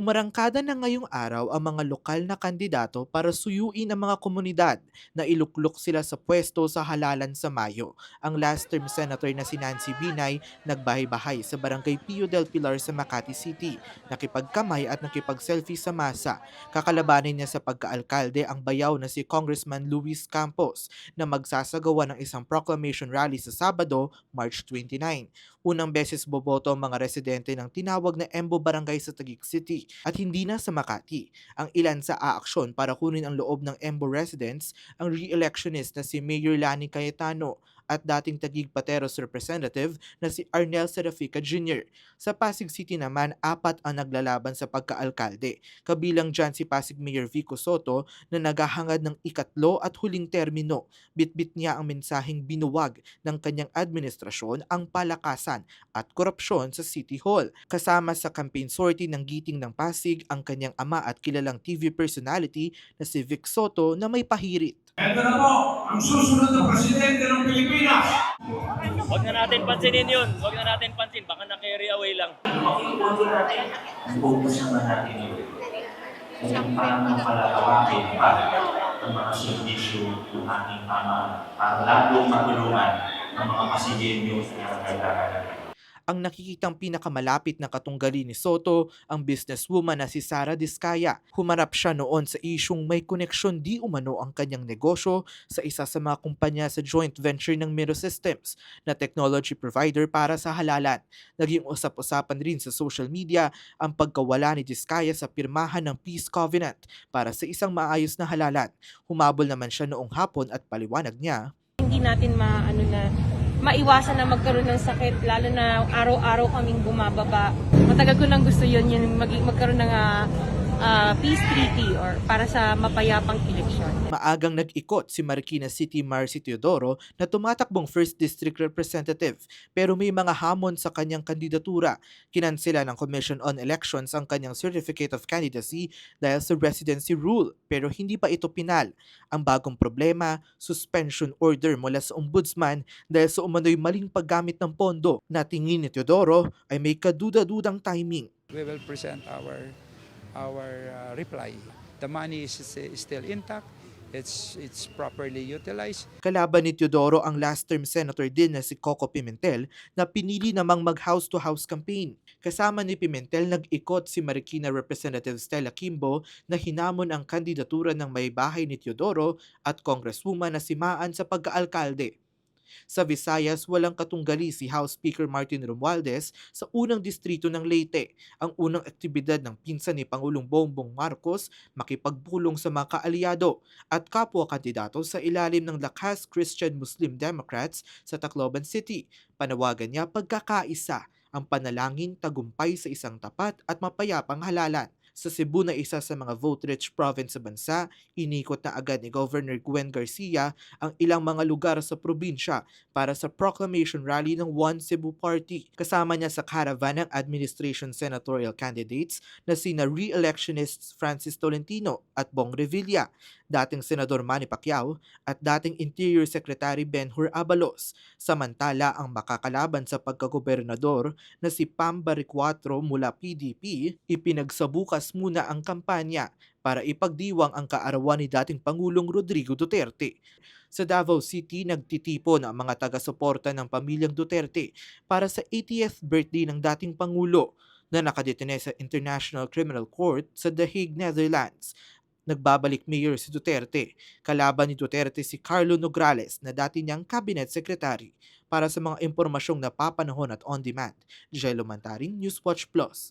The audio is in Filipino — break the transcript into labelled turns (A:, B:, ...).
A: Umarangkada na ngayong araw ang mga lokal na kandidato para suyuin ang mga komunidad na iluklok sila sa pwesto sa halalan sa Mayo. Ang last term senator na si Nancy Binay nagbahay-bahay sa barangay Pio del Pilar sa Makati City, nakipagkamay at nakipag-selfie sa masa. Kakalabanin niya sa pagkaalkalde ang bayaw na si Congressman Luis Campos na magsasagawa ng isang proclamation rally sa Sabado, March 29. Unang beses boboto ang mga residente ng tinawag na Embo Barangay sa Taguig City at hindi na sa Makati. Ang ilan sa aaksyon para kunin ang loob ng Embo residents ang re-electionist na si Mayor Lani Cayetano at dating Taguig Pateros representative na si Arnel Serafica Jr. Sa Pasig City naman, apat ang naglalaban sa pagkaalkalde. Kabilang dyan si Pasig Mayor Vico Soto na naghahangad ng ikatlo at huling termino. Bitbit niya ang mensaheng binuwag ng kanyang administrasyon ang palakasan at korupsyon sa City Hall. Kasama sa campaign sortie ng Giting ng Pasig ang kanyang ama at kilalang TV personality na si Vic Soto na may pahirit.
B: Ito na po, ang susunod na presidente ng Pilipinas.
C: Huwag na natin pansinin yun. Huwag na natin pansin. Baka na-carry away lang.
D: Makikiboto natin, focus naman natin yun. Kung paano palalawakin pa ang mga servisyo ng ating tama para lalong matulungan ng mga pasigilyo na kailangan.
A: Ang nakikitang pinakamalapit na katunggali ni Soto, ang businesswoman na si Sara Diskaya. Humarap siya noon sa isyung may koneksyon di umano ang kanyang negosyo sa isa sa mga kumpanya sa joint venture ng Miro Systems na technology provider para sa halalan. Naging usap-usapan rin sa social media ang pagkawala ni Diskaya sa pirmahan ng Peace Covenant para sa isang maayos na halalan. Humabol naman siya noong hapon at paliwanag niya
E: hindi natin maano na maiwasan na magkaroon ng sakit lalo na araw-araw kaming bumababa. Matagal ko nang gusto yun, yun mag- magkaroon ng ah, ah, peace treaty or para sa mapayapang eleksyon.
A: Maagang nag-ikot si Marikina City Mayor si Teodoro na tumatakbong 1st District Representative pero may mga hamon sa kanyang kandidatura. Kinansela ng Commission on Elections ang kanyang Certificate of Candidacy dahil sa residency rule pero hindi pa ito pinal. Ang bagong problema, suspension order mula sa ombudsman dahil sa umano'y maling paggamit ng pondo na tingin ni Teodoro ay may kaduda-dudang timing.
F: we will present our our uh, reply. The money is, is still intact. It's it's properly utilized.
A: Kalaban ni Teodoro ang last term senator din na si Coco Pimentel na pinili namang mag house-to-house campaign. Kasama ni Pimentel nag-ikot si Marikina Representative Stella Kimbo na hinamon ang kandidatura ng may bahay ni Teodoro at Congresswoman na si Maan sa pagkaalkalde. Sa Visayas, walang katunggali si House Speaker Martin Romualdez sa unang distrito ng Leyte. Ang unang aktibidad ng pinsan ni Pangulong Bongbong Marcos makipagpulong sa mga kaalyado at kapwa kandidato sa ilalim ng Lakas Christian Muslim Democrats sa Tacloban City. Panawagan niya pagkakaisa ang panalangin tagumpay sa isang tapat at mapayapang halalan. Sa Cebu na isa sa mga vote-rich province sa bansa, inikot na agad ni Governor Gwen Garcia ang ilang mga lugar sa probinsya para sa proclamation rally ng One Cebu Party. Kasama niya sa caravan ng administration senatorial candidates na sina re-electionists Francis Tolentino at Bong Revilla, dating Senador Manny Pacquiao at dating Interior Secretary Benhur Abalos. Samantala ang makakalaban sa pagkagobernador na si Pam Baricuatro mula PDP, ipinagsabukas muna ang kampanya para ipagdiwang ang kaarawan ni dating Pangulong Rodrigo Duterte. Sa Davao City, nagtitipon ang mga taga-suporta ng pamilyang Duterte para sa 80th birthday ng dating Pangulo na nakadetene sa International Criminal Court sa The Hague, Netherlands. Nagbabalik mayor si Duterte. Kalaban ni Duterte si Carlo Nograles na dati niyang cabinet secretary. Para sa mga impormasyong napapanahon at on-demand, Jello Mantaring, Newswatch Plus.